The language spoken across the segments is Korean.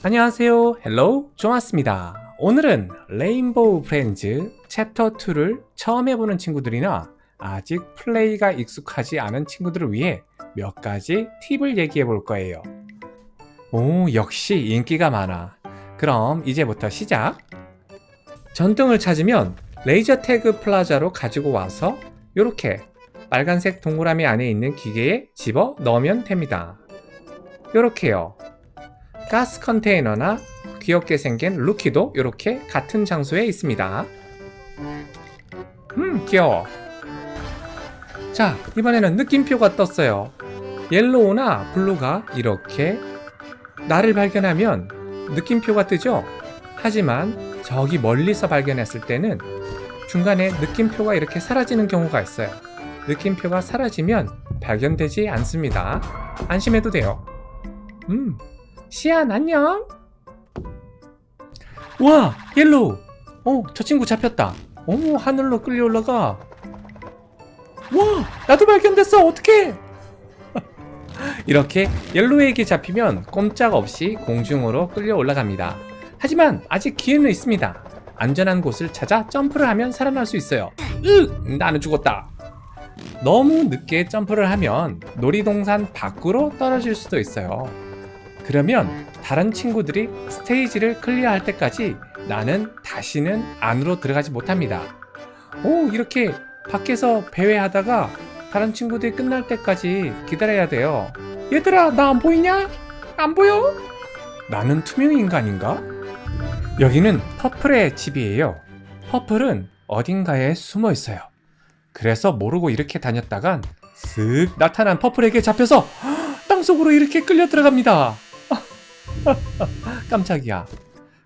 안녕하세요. 헬로우 조마스입니다. 오늘은 레인보우 프렌즈 챕터 2를 처음 해보는 친구들이나 아직 플레이가 익숙하지 않은 친구들을 위해 몇 가지 팁을 얘기해 볼 거예요. 오, 역시 인기가 많아. 그럼 이제부터 시작. 전등을 찾으면 레이저 태그 플라자로 가지고 와서 이렇게 빨간색 동그라미 안에 있는 기계에 집어 넣으면 됩니다. 이렇게요. 가스 컨테이너나 귀엽게 생긴 루키도 이렇게 같은 장소에 있습니다. 음, 귀여워. 자, 이번에는 느낌표가 떴어요. 옐로우나 블루가 이렇게 나를 발견하면 느낌표가 뜨죠? 하지만 저기 멀리서 발견했을 때는 중간에 느낌표가 이렇게 사라지는 경우가 있어요. 느낌표가 사라지면 발견되지 않습니다. 안심해도 돼요. 음, 시안 안녕. 와, 옐로우. 어, 저 친구 잡혔다. 어머, 하늘로 끌려 올라가. 와, 나도 발견됐어. 어떡해? 이렇게 옐로우에게 잡히면 꼼짝 없이 공중으로 끌려 올라갑니다. 하지만 아직 기회는 있습니다. 안전한 곳을 찾아 점프를 하면 살아날 수 있어요. 으, 나는 죽었다. 너무 늦게 점프를 하면 놀이동산 밖으로 떨어질 수도 있어요. 그러면 다른 친구들이 스테이지를 클리어할 때까지 나는 다시는 안으로 들어가지 못합니다. 오, 이렇게 밖에서 배회하다가 다른 친구들이 끝날 때까지 기다려야 돼요. 얘들아, 나 안 보이냐? 안 보여? 나는 투명 인간인가? 여기는 퍼플의 집이에요. 퍼플은 어딘가에 숨어 있어요. 그래서 모르고 이렇게 다녔다간 쓱 나타난 퍼플에게 잡혀서 땅속으로 이렇게 끌려 들어갑니다. 깜짝이야.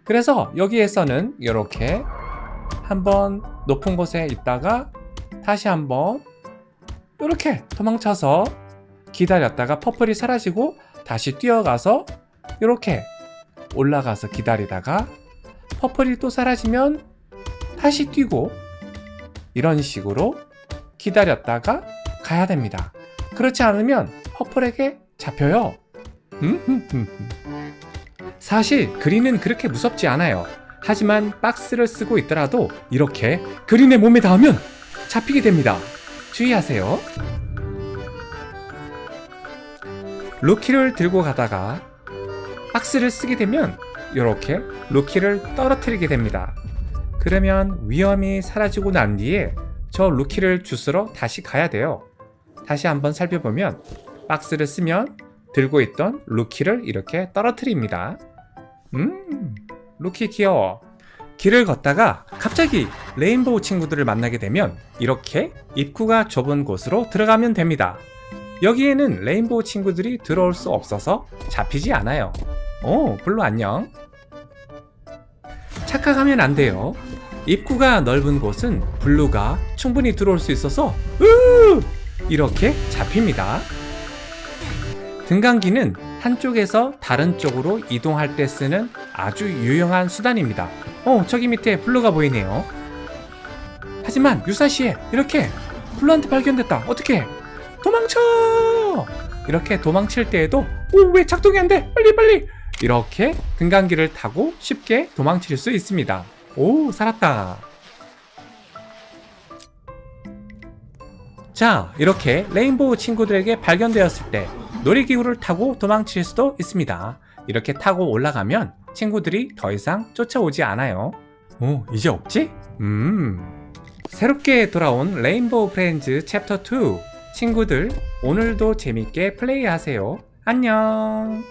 그래서 여기에서는 이렇게 한번 높은 곳에 있다가 다시 한번 이렇게 도망쳐서 기다렸다가 퍼플이 사라지고 다시 뛰어가서 이렇게 올라가서 기다리다가 퍼플이 또 사라지면 다시 뛰고 이런 식으로 기다렸다가 가야 됩니다. 그렇지 않으면 퍼플에게 잡혀요. 음, 사실 그린은 그렇게 무섭지 않아요. 하지만 박스를 쓰고 있더라도 이렇게 그린의 몸에 닿으면 잡히게 됩니다. 주의하세요. 루키를 들고 가다가 박스를 쓰게 되면 이렇게 루키를 떨어뜨리게 됩니다. 그러면 위험이 사라지고 난 뒤에 저 루키를 주스러 다시 가야 돼요. 다시 한번 살펴보면 박스를 쓰면 들고 있던 루키를 이렇게 떨어뜨립니다. 음, 루키 귀여워. 길을 걷다가 갑자기 레인보우 친구들을 만나게 되면 이렇게 입구가 좁은 곳으로 들어가면 됩니다. 여기에는 레인보우 친구들이 들어올 수 없어서 잡히지 않아요. 오, 블루 안녕. 착각하면 안 돼요. 입구가 넓은 곳은 블루가 충분히 들어올 수 있어서 으 이렇게 잡힙니다. 등강기는 한쪽에서 다른 쪽으로 이동할 때 쓰는 아주 유용한 수단입니다. 어, 저기 밑에 블루가 보이네요. 하지만 유사시에 이렇게 블루한테 발견됐다. 어떻게? 도망쳐! 이렇게 도망칠 때에도 오, 왜 작동이 안 돼? 빨리 빨리! 이렇게 등강기를 타고 쉽게 도망칠 수 있습니다. 오, 살았다. 자, 이렇게 레인보우 친구들에게 발견되었을 때 놀이기구를 타고 도망칠 수도 있습니다. 이렇게 타고 올라가면 친구들이 더 이상 쫓아오지 않아요. 오, 이제 없지? 음. 새롭게 돌아온 레인보우 프렌즈 챕터 2. 친구들, 오늘도 재밌게 플레이하세요. 안녕.